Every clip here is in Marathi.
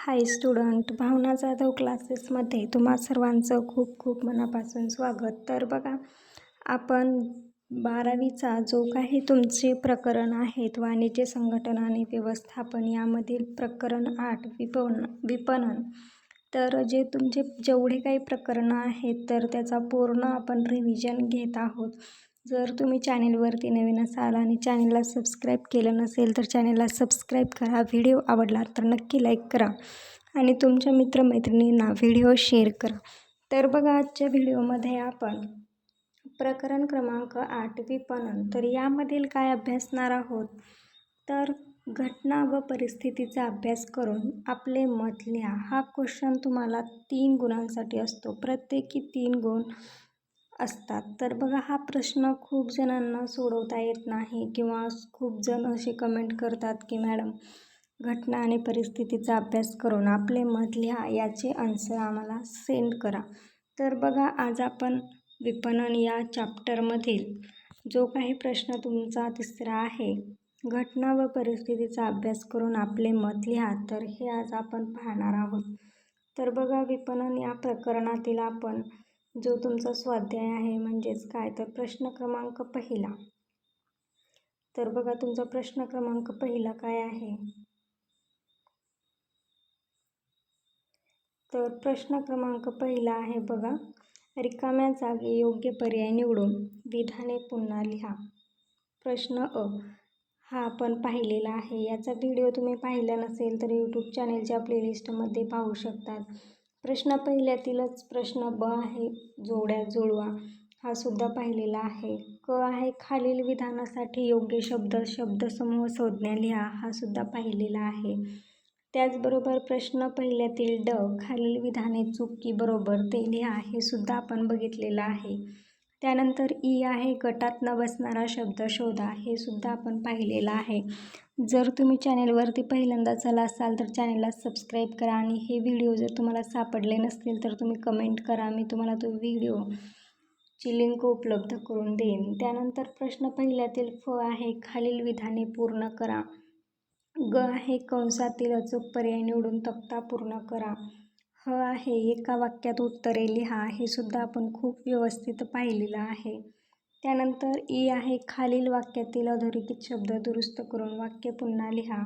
हाय स्टुडंट भावना जाधव क्लासेसमध्ये तुम्हा सर्वांचं खूप खूप मनापासून स्वागत. तर बघा आपण बारावीचा जो काही तुमचे प्रकरण आहेत वाणिज्य संघटन आणि व्यवस्थापन यामधील प्रकरण आठ विपणन विपणन तर जे तुमचे जेवढे काही प्रकरणं आहेत तर त्याचा पूर्ण आपण रिव्हिजन घेत आहोत. जर तुम्ही चॅनेलवरती नवीन असाल आणि चॅनेलला सबस्क्राईब केलं नसेल तर चॅनेलला सबस्क्राईब करा. व्हिडिओ आवडला तर नक्की लाईक करा आणि तुमच्या मित्रमैत्रिणींना व्हिडिओ शेअर करा. तर बघा आजच्या व्हिडिओमध्ये आपण प्रकरण क्रमांक आठ विपणन तर यामधील काय अभ्यासणार आहोत? तर घटना व परिस्थितीचा अभ्यास करून आपले मत लिहा. हा क्वेश्चन तुम्हाला तीन गुणांसाठी असतो. प्रत्येकी तीन गुण असतात. तर बघा हा प्रश्न खूप जणांना सोडवता येत नाही किंवा खूप जण असे कमेंट करतात की मॅडम घटना आणि परिस्थितीचा अभ्यास करून आपले मत लिहा याचे आन्सर आम्हाला सेंड करा. तर बघा आज आपण विपणन या चॅप्टरमधील जो काही प्रश्न तुमचा तिसरा आहे घटना व परिस्थितीचा अभ्यास करून आपले मत लिहा तर हे आज आपण पाहणार आहोत. तर बघा विपणन या प्रकरणातील आपण जो तुमचा स्वाध्याय आहे म्हणजेच काय? तर प्रश्न क्रमांक पहिला. तर बघा तुमचा प्रश्न क्रमांक पहिला काय आहे? तर प्रश्न क्रमांक पहिला आहे बघा. रिकाम्या जागी योग्य पर्याय निवडून विधाने पुन्हा लिहा. प्रश्न अ. हा आपण पाहिलेला आहे. याचा व्हिडिओ तुम्ही पाहिला नसेल तर यूट्यूब चॅनेलच्या प्लेलिस्टमध्ये पाहू शकतात. प्रश्न पहिल्यातीलच प्रश्न ब आहे जोड्या जुळवा हा सुद्धा पाहिलेला आहे. क आहे खालील विधानासाठी योग्य शब्द शब्दसमूह संज्ञा लिहा हा सुद्धा पाहिलेला आहे. त्याचबरोबर प्रश्न पहिल्यातील ड खालील विधाने चुकी बरोबर ते लिहा हे सुद्धा आपण बघितलेलं आहे. त्यानंतर ई आहे गटात न बसणारा शब्द शोधा. हे सुद्धा आपण पाहिलेलं आहे. जर तुम्ही चॅनेलवरती पहिल्यांदा चला असाल तर चॅनेलला सबस्क्राईब करा आणि हे व्हिडिओ जर तुम्हाला सापडले नसतील तर तुम्ही कमेंट करा. मी तुम्हाला तो व्हिडिओ ची लिंक उपलब्ध करून देईन. त्यानंतर प्रश्न पहिल्यातील फ आहे खालील विधाने पूर्ण करा. ग आहे कंसातील अचूक पर्याय निवडून तक्ता पूर्ण करा. ह आहे एका वाक्यात उत्तरे लिहा हे सुद्धा आपण खूप व्यवस्थित पाहिलेलं आहे. त्यानंतर ई आहे खालील वाक्यातील अधोरेखित शब्द दुरुस्त करून वाक्य पुन्हा लिहा.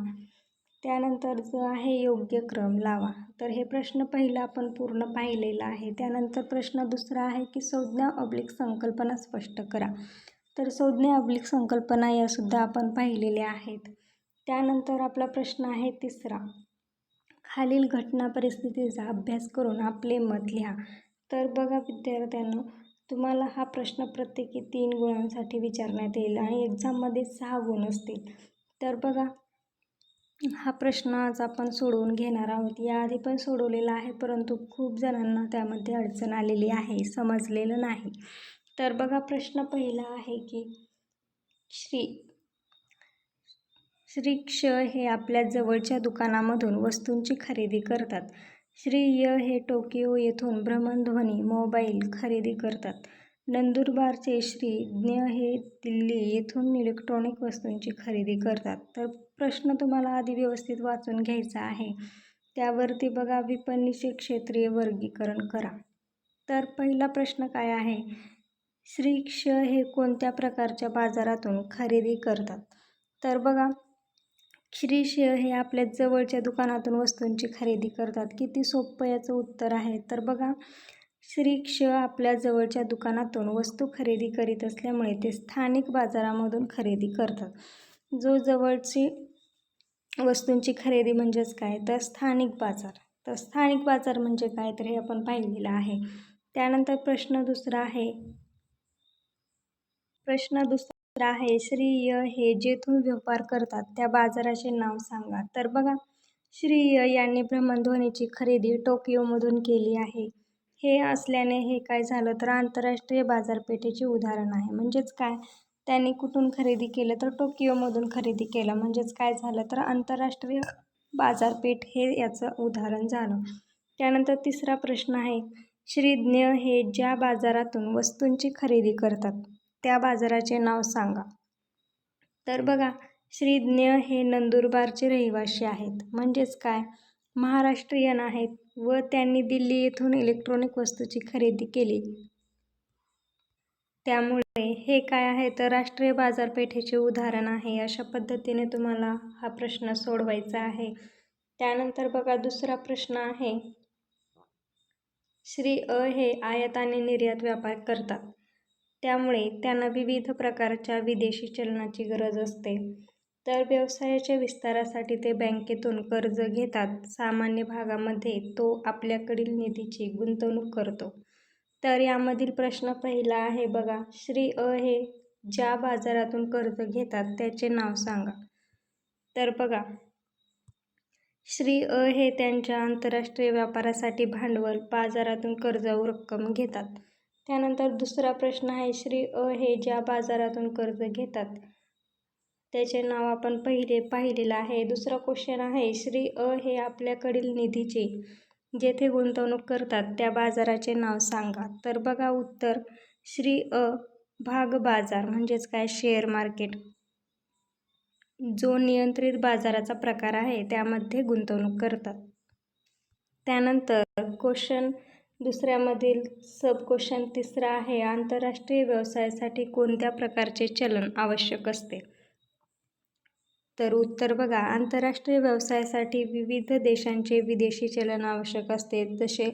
त्यानंतर जो आहे योग्य क्रम लावा. तर हे प्रश्न पहिला आपण पूर्ण पाहिलेला आहे. त्यानंतर प्रश्न दुसरा आहे की संज्ञा अब्लिक संकल्पना स्पष्ट करा. तर संज्ञा अब्लिक संकल्पना यासुद्धा आपण पाहिलेल्या आहेत. त्यानंतर आपला प्रश्न आहे तिसरा. खालील घटना परिस्थितीचा अभ्यास करून आपले मत लिहा. तर बघा विद्यार्थ्यांनो तुम्हाला हा प्रश्न प्रत्येकी तीन गुणांसाठी विचारण्यात येईल आणि एक्झाममध्ये सहा गुण असतील. तर बघा हा प्रश्न आज आपण सोडवून घेणार आहोत. याआधी पण सोडवलेला आहे परंतु खूप जणांना त्यामध्ये अडचण आलेली आहे समजलेलं नाही. तर बघा प्रश्न पहिला आहे की श्री श्री क्ष हे आपल्या जवळच्या दुकानामधून वस्तूंची खरेदी करतात. श्री य हे टोकियो येथून भ्रमणध्वनी मोबाईल खरेदी करतात. नंदुरबारचे श्री ज्ञ हे दिल्ली येथून इलेक्ट्रॉनिक वस्तूंची खरेदी करतात. तर प्रश्न तुम्हाला आधी व्यवस्थित वाचून घ्यायचा आहे. त्यावरती बघा विपणीचे क्षेत्रीय वर्गीकरण करा. तर पहिला प्रश्न काय आहे? श्री क्ष हे कोणत्या प्रकारच्या बाजारातून खरेदी करतात? तर बघा श्रीश हे आपल्या जवळच्या दुकानातून वस्तूंची खरेदी करतात. किती सोपं याचं उत्तर आहे. तर बघा श्री क्षय आपल्या जवळच्या दुकानातून वस्तू खरेदी करीत असल्यामुळे ते स्थानिक बाजारामधून खरेदी करतात. जो जवळची वस्तूंची खरेदी म्हणजेच काय? तर स्थानिक बाजार. तर स्थानिक बाजार म्हणजे काय? तर हे आपण पाहिलेलं आहे. त्यानंतर प्रश्न दुसरा आहे. प्रश्न दुसरा आहे श्रीय हे जेथून व्यापार करतात त्या बाजाराचे नाव सांगा. तर बघा श्रीय यांनी भ्रमणध्वनीची खरेदी टोकियोमधून केली आहे. हे असल्याने हे काय झालं तर आंतरराष्ट्रीय बाजारपेठेचे उदाहरण आहे. म्हणजेच काय? त्यांनी कुठून खरेदी केलं तर टोकियोमधून खरेदी केलं. म्हणजेच काय झालं तर आंतरराष्ट्रीय बाजारपेठ हे याचं उदाहरण झालं. त्यानंतर तिसरा प्रश्न आहे श्रीज्ञ हे ज्या बाजारातून वस्तूंची खरेदी करतात त्या बाजाराचे नाव सांगा तर बघा श्रीज्ञ हे नंदुरबारचे रहिवासी आहेत म्हणजेच काय महाराष्ट्रीयन आहेत व त्यांनी दिल्ली येथून इलेक्ट्रॉनिक वस्तूची खरेदी केली. त्यामुळे हे काय आहे तर राष्ट्रीय बाजारपेठेचे उदाहरण आहे. अशा पद्धतीने तुम्हाला हा प्रश्न सोडवायचा आहे. त्यानंतर बघा दुसरा प्रश्न आहे. श्री अ हे आयात आणि निर्यात व्यापार करतात. त्यामुळे त्यांना विविध प्रकारच्या विदेशी चलनाची गरज असते. तर व्यवसायाच्या विस्तारासाठी ते बँकेतून कर्ज घेतात. सामान्य भागामध्ये तो आपल्याकडील निधीची गुंतवणूक करतो. तर यामधील प्रश्न पहिला आहे बघा. श्री अ हे ज्या बाजारातून कर्ज घेतात त्याचे नाव सांगा. तर बघा श्री अ हे त्यांच्या आंतरराष्ट्रीय व्यापारासाठी भांडवल बाजारातून कर्ज रक्कम घेतात. त्यानंतर दुसरा प्रश्न आहे. श्री अ हे ज्या बाजारातून कर्ज घेतात त्याचे नाव आपण पहिले पाहिलेलं आहे. दुसरा क्वेश्चन आहे. श्री अ हे आपल्याकडील निधीचे जेथे गुंतवणूक करतात त्या बाजाराचे नाव सांगा. तर बघा उत्तर श्री अ भाग बाजार म्हणजेच काय शेअर मार्केट जो नियंत्रित बाजाराचा प्रकार आहे त्यामध्ये गुंतवणूक करतात. त्यानंतर क्वेश्चन दुसऱ्यामधील सब क्वेश्चन तिसरा आहे. आंतरराष्ट्रीय व्यवसायासाठी कोणत्या प्रकारचे चलन आवश्यक असते? तर उत्तर बघा आंतरराष्ट्रीय व्यवसायासाठी विविध देशांचे विदेशी चलन आवश्यक असते. जसे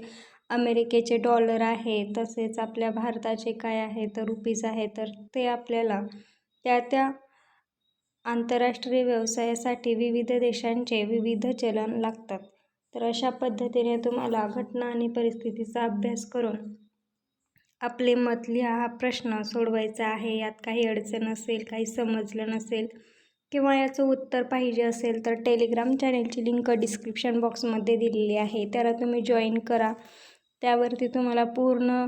अमेरिकेचे डॉलर आहे तसेच आपल्या भारताचे काय आहे तर रुपीज आहे तर ते आपल्याला त्या त्या आंतरराष्ट्रीय व्यवसायासाठी विविध देशांचे विविध चलन लागतात. तर अशा पद्धतीने तुम्हाला घटना आणि परिस्थितीचा अभ्यास करून आपले मत लिहा. हा प्रश्न सोडवायचा आहे. यात काही अडचण असेल, काही समजलं नसेल किंवा याचं उत्तर पाहिजे असेल तर टेलिग्राम चॅनेलची लिंक डिस्क्रिप्शन बॉक्समध्ये दिलेली आहे. त्याला तुम्ही जॉईन करा. त्यावरती तुम्हाला पूर्ण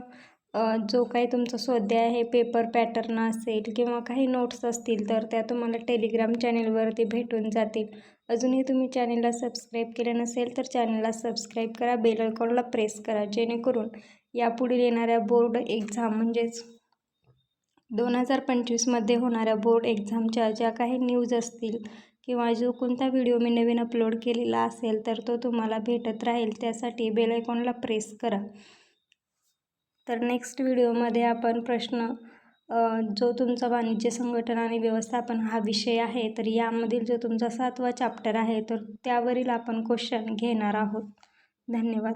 जो काही तुमचा स्वाध्याय आहे पेपर पॅटर्न असेल किंवा काही नोट्स असतील तर त्या तुम्हाला टेलिग्राम चॅनेलवरती भेटून जातील. अजूनही तुम्ही चॅनेलला सबस्क्राईब केलं नसेल तर चॅनेलला सबस्क्राईब करा. बेल आयकॉनला प्रेस करा जेणेकरून यापुढील येणाऱ्या बोर्ड एक्झाम म्हणजेच दोन हजार पंचवीसमध्ये होणाऱ्या बोर्ड एक्झामच्या ज्या काही न्यूज असतील किंवा जो कोणता व्हिडिओ मी नवीन अपलोड केलेला असेल तर तो तुम्हाला भेटत राहील. त्यासाठी बेल आयकॉनला प्रेस करा. तर नेक्स्ट व्हिडिओमध्ये आपण प्रश्न जो तुमचा वाणिज्य संघटन आणि व्यवस्थापन हा विषय आहे तर यामधील जो तुमचा सातवा चॅप्टर आहे तर त्यावरील आपण क्वेश्चन घेणार आहोत. धन्यवाद.